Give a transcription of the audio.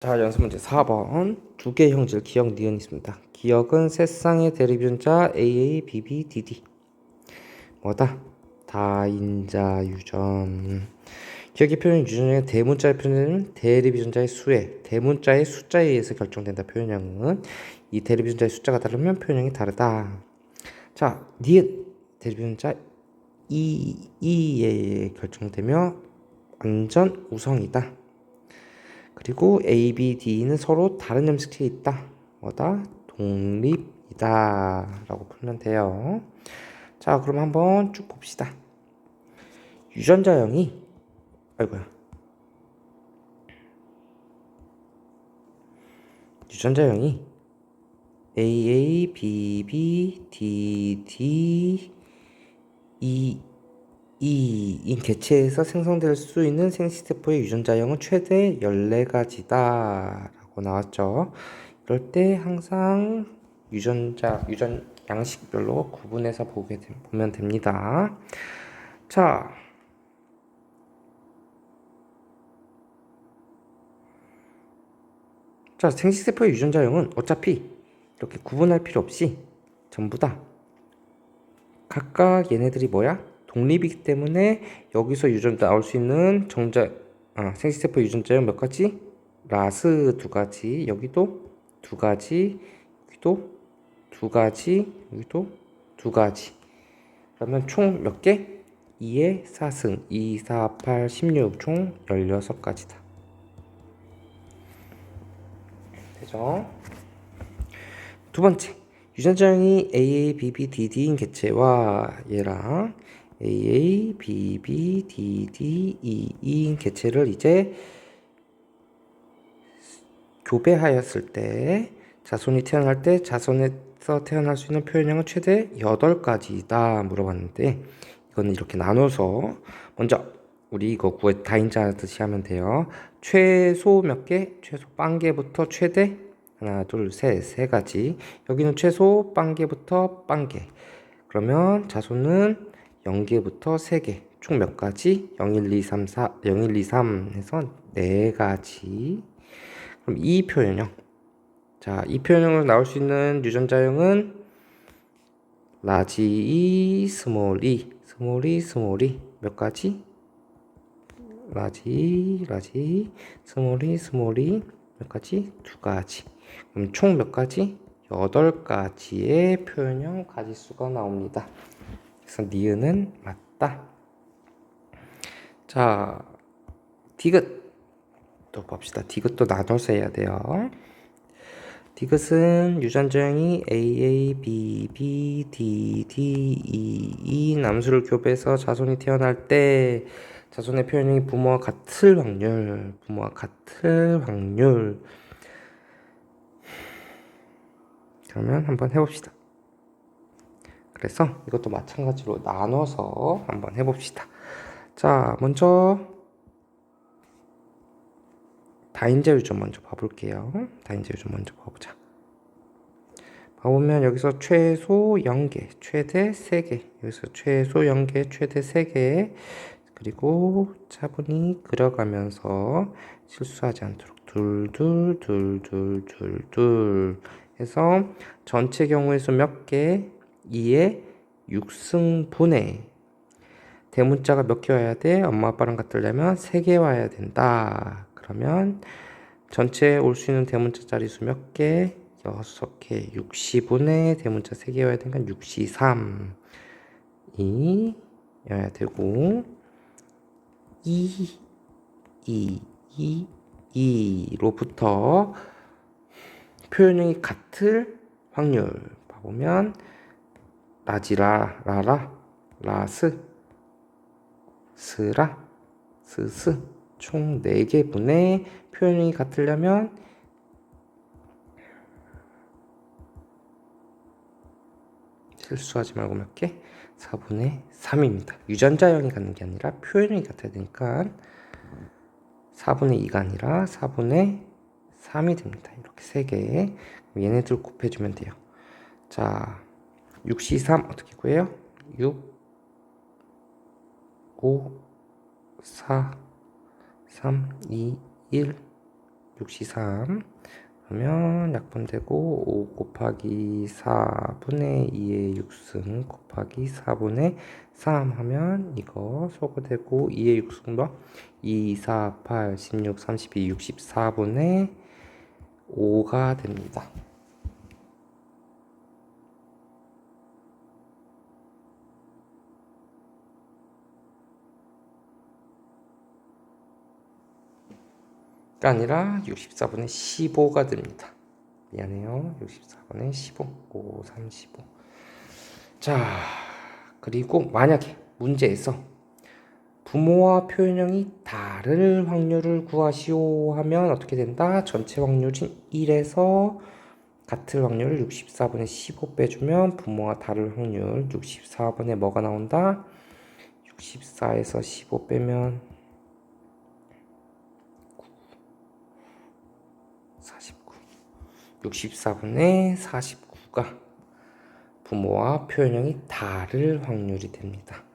자, 연습 문제 4번. 두 개의 형질 기억, 니은 있습니다. 기억은 세 쌍의 대립윤자 AA, BB, DD. 뭐다? 다인자 유전. 기억의 표현 유전의 대문자의 표현은 대립윤자의 수에 대문자의 숫자에 의해서 결정된다. 표현형은 이 대립윤자의 숫자가 다르면 표현형이 다르다. 자, 니은 대립윤자 이 이에 결정되며 완전 우성이다. 그리고 A, B, D는 서로 다른 염색체에 있다. 뭐다? 독립이다. 라고 풀면 돼요. 자, 그럼 한번 쭉 봅시다. 유전자형이, 아이고야. 유전자형이 AA, BB, DD, E, E인 개체에서 생성될 수 있는 생식세포의 유전자형은 최대 14가지다 라고 나왔죠. 이럴 때 항상 유전자, 유전 양식별로 구분해서 보게 되, 보면 됩니다. 자, 자, 생식세포의 유전자형은 어차피 이렇게 구분할 필요 없이 전부 다 각각 얘네들이 뭐야? 독립이기 때문에 여기서 유전 나올 수 있는 정자 아, 생식세포 유전자형 몇 가지? 라스 두 가지 여기도 두 가지 여기도 두 가지 여기도 두 가지 그러면 총 몇 개? 2의 4승 2, 4, 8, 16 총 16가지다 되죠? 두 번째 유전자형이 AA, BB, DD인 개체와 얘랑 AA, BB, DD, EE인 개체를 이제 교배하였을 때 자손이 태어날 때 자손에서 태어날 수 있는 표현형은 최대 8가지다 물어봤는데 이거는 이렇게 나눠서 먼저 우리 이거 구해 다인자 하듯이 하면 돼요. 최소 몇 개? 최소 빵 개부터 최대 하나, 둘, 셋, 세 가지. 여기는 최소 빵 개부터 빵 개. 그러면 자손은 0개부터 3개, 총 몇 가지? 0, 1, 2, 3, 4, 0, 1, 2, 3 해서 4가지. 그럼 이 표현형. 자, 이 표현형으로 나올 수 있는 유전자형은 라지 E, 스몰 E, 스몰 E, 스몰 E 몇 가지? 라지, 라지, 스몰 E, 스몰 E 몇 가지? 두 가지. 그럼 총 몇 가지? 여덟 가지의 표현형 가지수가 나옵니다. 그래서 니은은 맞다. 자, 디귿 또 봅시다. 디귿도 나눠서 해야 돼요. 디귿은 유전자형이 AA, BB, DD, EE 남수를 교배해서 자손이 태어날 때 자손의 표현형이 부모와 같을 확률, 부모와 같을 확률. 그러면 한번 해봅시다. 그래서 이것도 마찬가지로 나눠서 한번 해봅시다. 자, 먼저 다인자 유전 먼저 봐볼게요. 다인자 유전 먼저 봐보자. 봐보면 여기서 최소 0개, 최대 3개, 여기서 최소 0개, 최대 3개, 그리고 차분히 그려가면서 실수하지 않도록 둘, 둘, 둘, 둘, 둘, 둘 해서 전체 경우의 수몇 개? 2의 6승분의 대문자가 몇 개 와야 돼? 엄마 아빠랑 같으려면 3개 와야 된다. 그러면 전체 올수 있는 대문자 자리수 몇 개? 6개 60분의 대문자 3개 와야 되니까 63이 여야 되고 2 2 2 2로부터 표현형이 같을 확률 봐보면 라지라 라라 라스 스라 스스 총 4개 분의 표현이 같으려면 실수하지 말고 몇 개? 4분의 3입니다. 유전자형이 같는 게 아니라 표현이 같아야 되니까 4분의 2가 아니라 4분의 3이 됩니다. 이렇게 3개. 얘네들 곱해주면 돼요. 자, 6, C, 3 어떻게 구해요? 6, 5, 4, 3, 2, 1, 6시 3 그러면 약분되고 5 곱하기 4분의 2의 6승 곱하기 4분의 3 하면 이거 소거되고 2의 6승도 2, 4, 8, 16, 32, 64분의 5가 됩니다. 아니라 64분의 15가 됩니다. 미안해요. 64분의 15. 5, 35. 자, 그리고 만약에 문제에서 부모와 표현형이 다를 확률을 구하시오 하면 어떻게 된다? 전체 확률인 1에서 같을 확률을 64분의 15 빼주면 부모와 다를 확률 64분의 뭐가 나온다? 64에서 15 빼면 49. 64분의 49가 부모와 표현형이 다를 확률이 됩니다.